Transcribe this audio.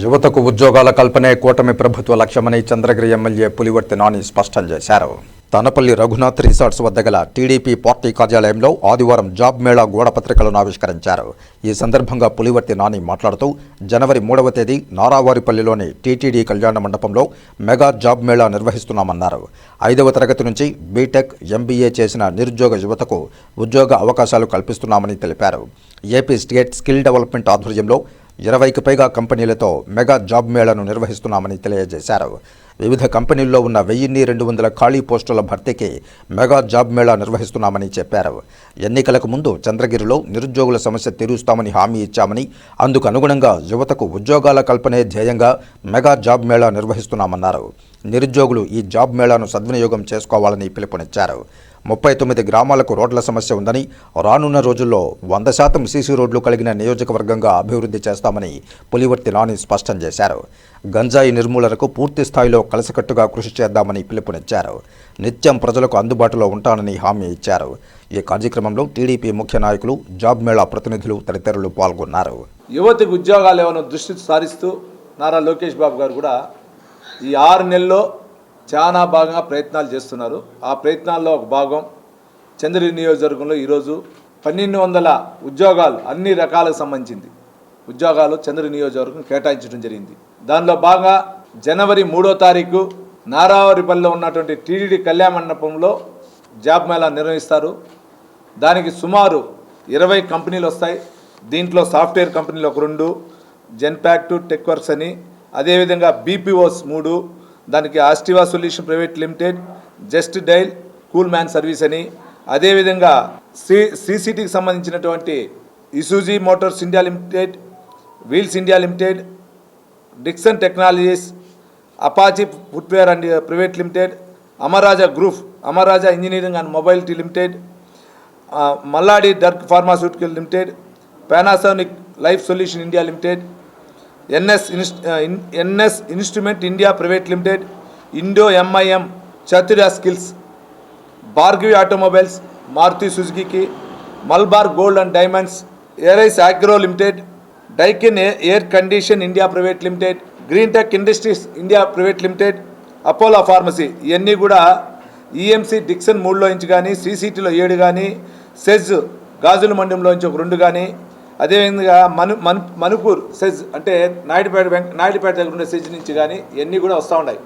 యువతకు ఉద్యోగాల కల్పనే కూటమి ప్రభుత్వ లక్ష్యమని చంద్రగిరి ఎమ్మెల్యే పులివర్తి నాని స్పష్టం చేశారు. తనపల్లి రఘునాథ్ రిసార్ట్స్ వద్ద గల టీడీపీ పార్టీ కార్యాలయంలో ఆదివారం జాబ్ మేళా గోడపత్రికలను ఆవిష్కరించారు. ఈ సందర్భంగా పులివర్తి నాని మాట్లాడుతూ జనవరి మూడవ తేదీ నారావారిపల్లిలోని టీటీడీ కళ్యాణ మండపంలో మెగా జాబ్ మేళా నిర్వహిస్తున్నామన్నారు. ఐదవ తరగతి నుంచి బీటెక్ ఎంబీఏ చేసిన నిరుద్యోగ యువతకు ఉద్యోగ అవకాశాలు కల్పిస్తున్నామని తెలిపారు. ఏపీ స్టేట్ స్కిల్ డెవలప్మెంట్ ఆధ్వర్యంలో ఇరవైకి పైగా కంపెనీలతో మెగా జాబ్ మేళాను నిర్వహిస్తున్నామని తెలియజేశారు. వివిధ కంపెనీల్లో ఉన్న వెయ్యిన్ని రెండు వందల ఖాళీ పోస్టుల భర్తీకి మెగా జాబ్ మేళా నిర్వహిస్తున్నామని చెప్పారు. ఎన్నికలకు ముందు చంద్రగిరిలో నిరుద్యోగుల సమస్య తీరుస్తామని హామీ ఇచ్చామని అందుకు అనుగుణంగా యువతకు ఉద్యోగాల కల్పనే ధ్యేయంగా మెగా జాబ్ మేళా నిర్వహిస్తున్నామన్నారు. నిరుద్యోగులు ఈ జాబ్ మేళాను సద్వినియోగం చేసుకోవాలని పిలుపునిచ్చారు. ముప్పై తొమ్మిది గ్రామాలకు రోడ్ల సమస్య ఉందని రానున్న రోజుల్లో వంద శాతం సీసీ రోడ్లు కలిగిన నియోజకవర్గంగా అభివృద్ధి చేస్తామని పులివర్తి నాని స్పష్టం చేశారు. గంజాయి నిర్మూలనకు పూర్తి స్థాయిలో కలిసికట్టుగా కృషి చేద్దామని పిలుపునిచ్చారు. నిత్యం ప్రజలకు అందుబాటులో ఉంటానని హామీ ఇచ్చారు. ఈ కార్యక్రమంలో టీడీపీ ముఖ్య నాయకులు జాబ్ మేళా ప్రతినిధులు తదితరులు పాల్గొన్నారు. యువతికి ఉద్యోగాలు ఏమైనా దృష్టి సారిస్తూ నారా లోకేష్ బాబు గారు కూడా ఈ ఆరు నెలల్లో చాలా భాగంగా ప్రయత్నాలు చేస్తున్నారు. ఆ ప్రయత్నాల్లో ఒక భాగం చంద్రుడి నియోజకవర్గంలో ఈరోజు పన్నెండు వందల ఉద్యోగాలు అన్ని రకాలకు సంబంధించింది. ఉద్యోగాలు చంద్రుడి నియోజకవర్గం కేటాయించడం జరిగింది. దానిలో భాగంగా జనవరి మూడో తారీఖు నారావరిపల్లిలో ఉన్నటువంటి టీడీడీ కళ్యాణ మండపంలో జాబ్ మేళా నిర్వహిస్తారు. దానికి సుమారు ఇరవై కంపెనీలు వస్తాయి. దీంట్లో సాఫ్ట్వేర్ కంపెనీలు ఒక రెండు జెన్పాక్ట్ టు టెక్వర్స్ అని అదేవిధంగా బీపీఓస్ మూడు దానికి ఆస్టివా solution private limited just dial cool man service అని. అదేవిధంగా సి సిసిటీకి సంబంధించినటువంటి Isuzu motors India limited wheels India limited Dixon technologies Apache footwear and private limited Amara Raja group Amara Raja engineering and mobility limited Malladi డర్క్ pharmaceutical limited Panasonic life solution India limited NS ఇన్స్ట్ NS instrument India private limited indo MIM Chaturya skills Bhargavi automobiles Maruti Suzuki Malabar gold and diamonds arise agro limited Daikin air condition India private limited green tech industries India private limited Apollo pharmacy ఇవన్నీ కూడా EMC Dixon మూడులో inch కానీ సీసీటీలో ఏడు కానీ SEZ గాజుల మండంలో నుంచి ఒక రెండు కానీ అదేవిధంగా మను మను మణిపూర్ సెజ్ అంటే నాయుడుపేట వెంక నాయుడుపేట దగ్గర ఉండే సెజ్ నుంచి కానీ ఇవన్నీ కూడా వస్తూ ఉన్నాయి.